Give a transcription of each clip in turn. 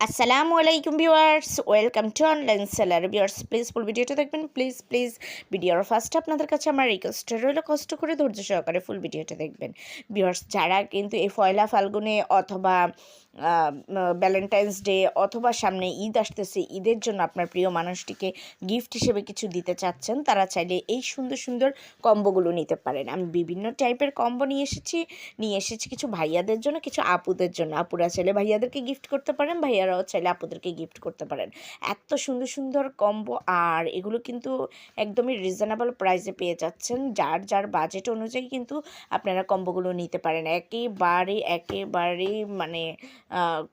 আসসালামু আলাইকুম viewers welcome to online seller viewers please full ভিডিওটা দেখবেন। প্লিজ প্লিজ ভিডিওর ফার্স্টে আপনাদের কাছে আমার রিকোয়েস্ট রইল, কষ্ট করে ধৈর্য সহকারে ফুল ভিডিওটা দেখবেন। ভিউয়ার্স যারা কিন্তু এই পয়লা ফাল্গুনে অথবা ভ্যালেন্টাইন্স ডে অথবা সামনে ঈদ আসতেছে, ঈদের জন্য আপনার প্রিয় মানুষটিকে গিফট হিসেবে কিছু দিতে চাচ্ছেন, তারা চাইলে এই সুন্দর সুন্দর কম্বোগুলো নিতে পারেন। আমি বিভিন্ন টাইপের কম্বো নিয়ে এসেছি। নিয়ে এসেছি কিছু ভাইয়াদের জন্য, কিছু আপুদের জন্য। আপুরা চাইলে ভাইয়াদেরকে গিফট করতে পারেন ভাইয়ারাও চাইলে আপুদেরকে গিফট করতে পারেন। এত সুন্দর সুন্দর কম্বো আর এগুলো কিন্তু একদমই রিজনেবল প্রাইসে পেয়ে যাচ্ছেন। যার যার বাজেট অনুযায়ী কিন্তু আপনারা কম্বোগুলো নিতে পারেন। একেবারে একেবারে মানে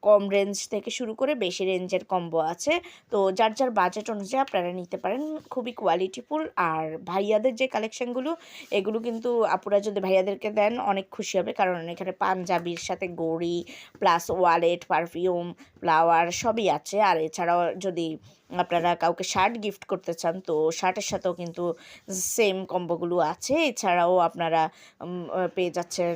কম রেঞ্জ থেকে শুরু করে বেশি রেঞ্জের কম্বো আছে। তো যার যার বাজেট অনুযায়ী আপনারা নিতে পারেন। খুবই কোয়ালিটিফুল আর ভাইয়াদের যে কালেকশনগুলো এগুলো কিন্তু আপুরা যদি ভাইয়াদেরকে দেন অনেক খুশি হবে। কারণ এখানে পাঞ্জাবির সাথে গড়ি প্লাস ওয়ালেট পারফিউম ফ্লাওয়ার সবই আছে। আর এছাড়াও যদি আপনারা কাউকে শার্ট গিফট করতে চান, তো শার্টের সাথেও কিন্তু সেম কম্বোগুলো আছে। এছাড়াও আপনারা পেয়ে যাচ্ছেন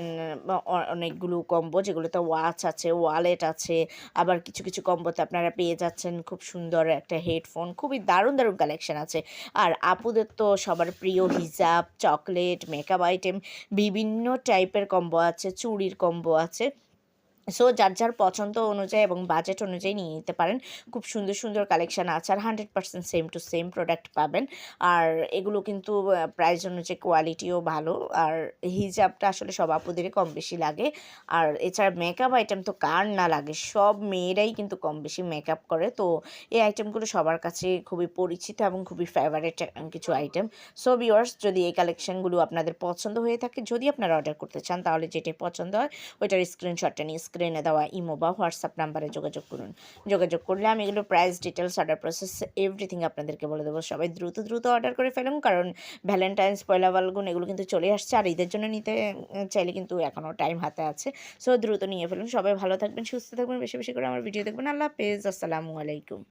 অনেকগুলো কম্বো, যেগুলোতে ওয়াচ আছে, ওয়ালেট আছে, আবার কিছু কিছু কম্বোতে আপনারা পেয়ে যাচ্ছেন খুব সুন্দর একটা হেডফোন। খুবই দারুণ দারুণ কালেকশন আছে। আর আপুদের তো সবার প্রিয় হিজাব, চকলেট মেকআপ আইটেম বিভিন্ন টাইপের কম্বো আছে, চুড়ির কম্বো আছে। সো যার যার পছন্দ অনুযায়ী এবং বাজেট অনুযায়ী নিয়ে নিতে পারেন, খুব সুন্দর সুন্দর কালেকশন আছে আর hundred percent same to same product পাবেন। আর এগুলো কিন্তু প্রাইস অনুযায়ী কোয়ালিটিও ভালো। আর হিজাবটা আসলে সব আপুদেরই কম বেশি লাগে। আর এছাড়া মেকআপ আইটেম তো কার না লাগে, সব মেয়েরাই কিন্তু কম বেশি মেকআপ করে। তো এই আইটেমগুলো সবার কাছে খুবই পরিচিত এবং খুবই ফেভারেট কিছু আইটেম সো ভিওয়ার্স যদি এই কালেকশনগুলো আপনাদের পছন্দ হয়ে থাকে, যদি আপনারা অর্ডার করতে চান, তাহলে যেটাই পছন্দ হয়, ওইটার স্ক্রিনশটটা নিয়ে স্ক্রিনে দেওয়া ইমো বা হোয়াটসঅ্যাপ নাম্বারে যোগাযোগ করুন। যোগাযোগ করলে আমি এগুলো price details order process everything আপনাদেরকে বলে দেবো। সবাই দ্রুত দ্রুত অর্ডার করে ফেলুন, কারণ ভ্যালেন্টাইন্স পয়লা বালগুন এগুলো কিন্তু চলে আসছে। আর ঈদের জন্য নিতে, চাইলে কিন্তু এখনও টাইম হাতে আছে। সো দ্রুত নিয়ে ফেলুন। সবাই ভালো থাকবেন, সুস্থ থাকবেন, বেশি বেশি করে আমার ভিডিও দেখবেন। আল্লাহ হাফেজ। আসসালামু আলাইকুম।